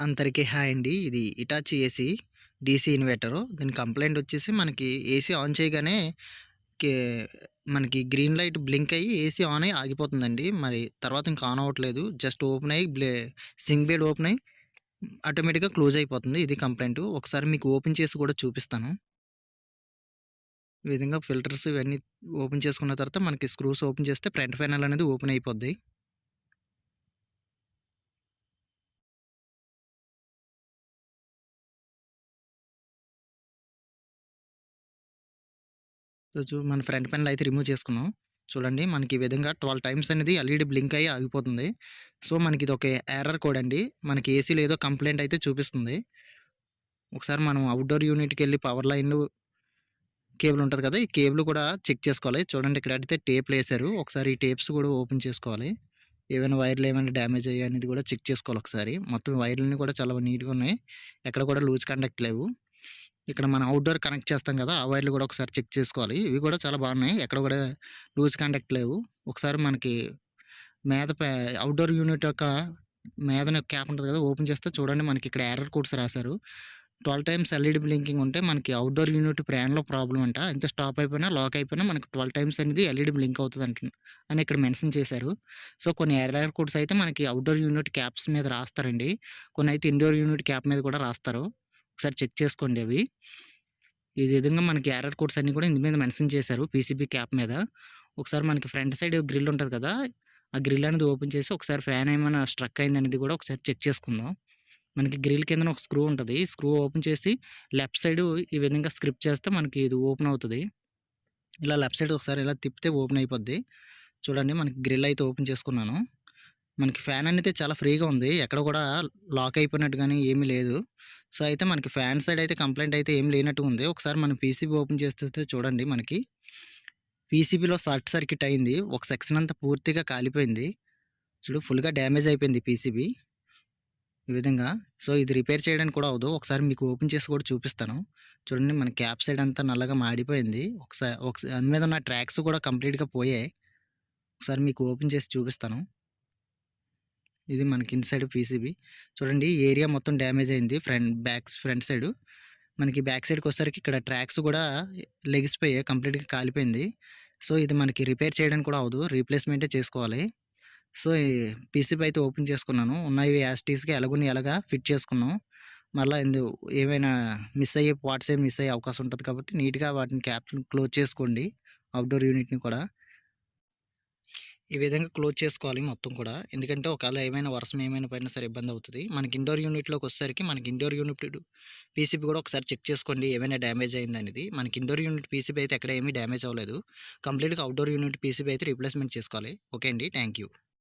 అందరికీ హాయ్ అండి. ఇది ఇటాచి ఏసీ డీసీ ఇన్వర్టరు. దీని కంప్లైంట్ వచ్చేసి మనకి ఏసీ ఆన్ చేయగానే మనకి గ్రీన్ లైట్ బ్లింక్ అయ్యి ఏసీ ఆన్ అయ్యి ఆగిపోతుందండి. మరి తర్వాత ఇంకా ఆన్ అవ్వట్లేదు. జస్ట్ ఓపెన్ అయ్యి బ్లే సింక్ బెడ్ ఓపెన్ అయ్యి ఆటోమేటిక్‌గా క్లోజ్ అయిపోతుంది. ఇది కంప్లైంట్ ఒకసారి మీకు ఓపెన్ చేసి కూడా చూపిస్తాను. ఈ విధంగా ఫిల్టర్స్ ఇవన్నీ ఓపెన్ చేసుకున్న తర్వాత మనకి స్క్రూస్ ఓపెన్ చేస్తే ఫ్రంట్ ఫైనల్ అనేది ఓపెన్ అయిపోద్ది. సో, మన ఫ్రంట్ ప్యానెల్ అయితే రిమూవ్ చేసుకున్నాం. చూడండి మనకి ఈ విధంగా 12 టైమ్స్ అనేది ఎల్ఈడీ బ్లింక్ అయ్యి ఆగిపోతుంది. సో, మనకి ఇది ఒక ఎర్రర్ కోడ్ అండి. మనకి ఏసీలో ఏదో కంప్లైంట్ అయితే చూపిస్తుంది. ఒకసారి మనం అవుట్‌డోర్ యూనిట్కి వెళ్ళి పవర్ లైన్‌లు కేబుల్ ఉంటుంది కదా! ఈ కేబుల్ కూడా చెక్ చేసుకోవాలి. చూడండి ఇక్కడ అయితే టేప్‌లేసారు. ఒకసారి ఈ టేప్స్ కూడా ఓపెన్ చేసుకోవాలి. ఏమైనా వైర్‌లు ఏమైనా డ్యామేజ్ అయ్యాయి అనేది కూడా చెక్ చేసుకోవాలి ఒకసారి. మొత్తం వైర్‌లన్నీ కూడా చాలా నీట్‌గా ఉన్నాయి. ఎక్కడ కూడా లూజ్ కండక్ట్ లేవు. ఇక్కడ మనం అవుట్‌డోర్ కనెక్ట్ చేస్తాం కదా! ఆ వైర్‌లు కూడా ఒకసారి చెక్ చేసుకోవాలి. ఇవి కూడా చాలా బాగున్నాయి. ఎక్కడ కూడా లూజ్ కండక్ట్ లేవు. ఒకసారి మనకి మీద అవుట్‌డోర్ యూనిట్ యొక్క మీదన క్యాప్ ఉంటుంది కదా! ఓపెన్ చేస్తే చూడండి మనకి ఇక్కడ ఎర్రర్ కోడ్స్ రాశారు ట్వెల్వ్ టైమ్స్ ఎల్ఈడీ బ్లింకింగ్ ఉంటే మనకి అవుట్‌డోర్ యూనిట్ ఫ్యాన్‌లో ప్రాబ్లమ్ అంట. ఎంత స్టాప్ అయిపోయినా, లాక్ అయిపోయినా మనకి 12 టైమ్స్ అనేది ఎల్ఈడీ బ్లింక్ అంట అని ఇక్కడ మెన్షన్ చేశారు. సో, కొన్ని ఎర్రర్ కోడ్స్ అయితే మనకి అవుట్‌డోర్ యూనిట్ క్యాప్స్ మీద రాస్తారండి. కొన్ని అయితే ఇండోర్ యూనిట్ క్యాప్ మీద కూడా రాస్తారు. ఒకసారి చెక్ చేసుకోండి అవి. ఈ విధంగా మనకి ఎర్రర్ కోడ్స్ అన్నీ కూడా ఇందు మీద మెన్షన్ చేశారు పీసీబీ క్యాప్ మీద. ఒకసారి మనకి ఫ్రంట్ సైడ్ గ్రిల్ ఉంటుంది కదా! ఆ గ్రిల్ అనేది ఓపెన్ చేసి ఒకసారి ఫ్యాన్ ఏమైనా స్ట్రక్ అయింది అనేది కూడా ఒకసారి చెక్ చేసుకుందాం. మనకి గ్రిల్ కిందన ఒక స్క్రూ ఉంటుంది స్క్రూ ఓపెన్ చేసి లెఫ్ట్ సైడ్ ఈ విధంగా స్క్రిప్ చేస్తే మనకి ఇది ఓపెన్ అవుతుంది ఇలా లెఫ్ట్ సైడ్ ఒకసారి ఇలా తిప్పితే ఓపెన్ అయిపోద్ది. చూడండి మనకి గ్రిల్ అయితే ఓపెన్ చేసుకున్నాను. మనకి ఫ్యాన్ అనేది చాలా ఫ్రీగా ఉంది. ఎక్కడ కూడా లాక్ అయిపోయినట్టు కానీ ఏమీ లేదు. సో, అయితే మనకి ఫ్యాన్ సైడ్ అయితే కంప్లైంట్ అయితే ఏం లేనట్టుగా ఉంది. ఒకసారి మనం పీసీబీ ఓపెన్ చేస్తే చూడండి మనకి పీసీబీలో షార్ట్ సర్క్యూట్ అయింది. ఒక సెక్షన్ అంతా పూర్తిగా కాలిపోయింది. చూడు ఫుల్‌గా డ్యామేజ్ అయిపోయింది పీసీబీ. ఈ విధంగా. సో, ఇది రిపేర్ చేయడానికి కూడా అవ్వదు. ఒకసారి మీకు ఓపెన్ చేసి కూడా చూపిస్తాను. చూడండి మన క్యాప్ సైడ్ అంతా నల్లగా మాడిపోయింది. ఒకసారి ఒకసారి దాని మీద ఉన్న ట్రాక్స్ కూడా కంప్లీట్‌గా పోయాయి. ఒకసారి మీకు ఓపెన్ చేసి చూపిస్తాను. ఇది మనకి ఇన్‌సైడ్ పీసీబీ. చూడండి ఏరియా మొత్తం డ్యామేజ్ అయింది. Front backs front side. మనకి బ్యాక్ సైడ్కి వచ్చేసరికి ఇక్కడ ట్రాక్స్ కూడా లెగిసిపోయాయి. కంప్లీట్‌గా కాలిపోయింది. సో, ఇది మనకి రిపేర్ చేయడానికి కూడా అవదు రీప్లేస్‌మెంటే చేసుకోవాలి. సో, పీసీబీ అయితే ఓపెన్ చేసుకున్నాను. ఉన్నవి యాస్టీస్కి టీజ్‌గా ఎలాగా ఫిట్ చేసుకున్నాం. మళ్ళీ ఇందు ఏమైనా మిస్ అయ్యే పార్ట్స్ ఏమి మిస్ అయ్యే అవకాశం ఉంటుంది కాబట్టి నీట్‌గా వాటిని క్యాప్ క్లోజ్ చేసుకోండి. అవుట్‌డోర్ యూనిట్‌ని కూడా. ఈ విధంగా క్లోజ్ చేసుకోవాలి మొత్తం కూడా. ఎందుకంటే ఒకవేళ ఏమైనా వర్షం ఏమైనా పడినా సరే ఇబ్బంది అవుతుంది మనకి ఇండోర్ యూనిట్లోకి వచ్చేసరికి మనకి ఇండోర్ యూనిట్ పీసీబీ కూడా ఒకసారి చెక్ చేసుకోండి ఏమైనా డ్యామేజ్ అయిందనేది. మనకి ఇండోర్ యూనిట్ పీసీబీ అయితే ఎక్కడ ఏమీ డ్యామేజ్ అవ్వలేదు. కంప్లీట్‌గా అవుట్‌డోర్ యూనిట్ పీసీబీ అయితే రీప్లేస్‌మెంట్ చేసుకోవాలి. ఓకే అండి. Thank you.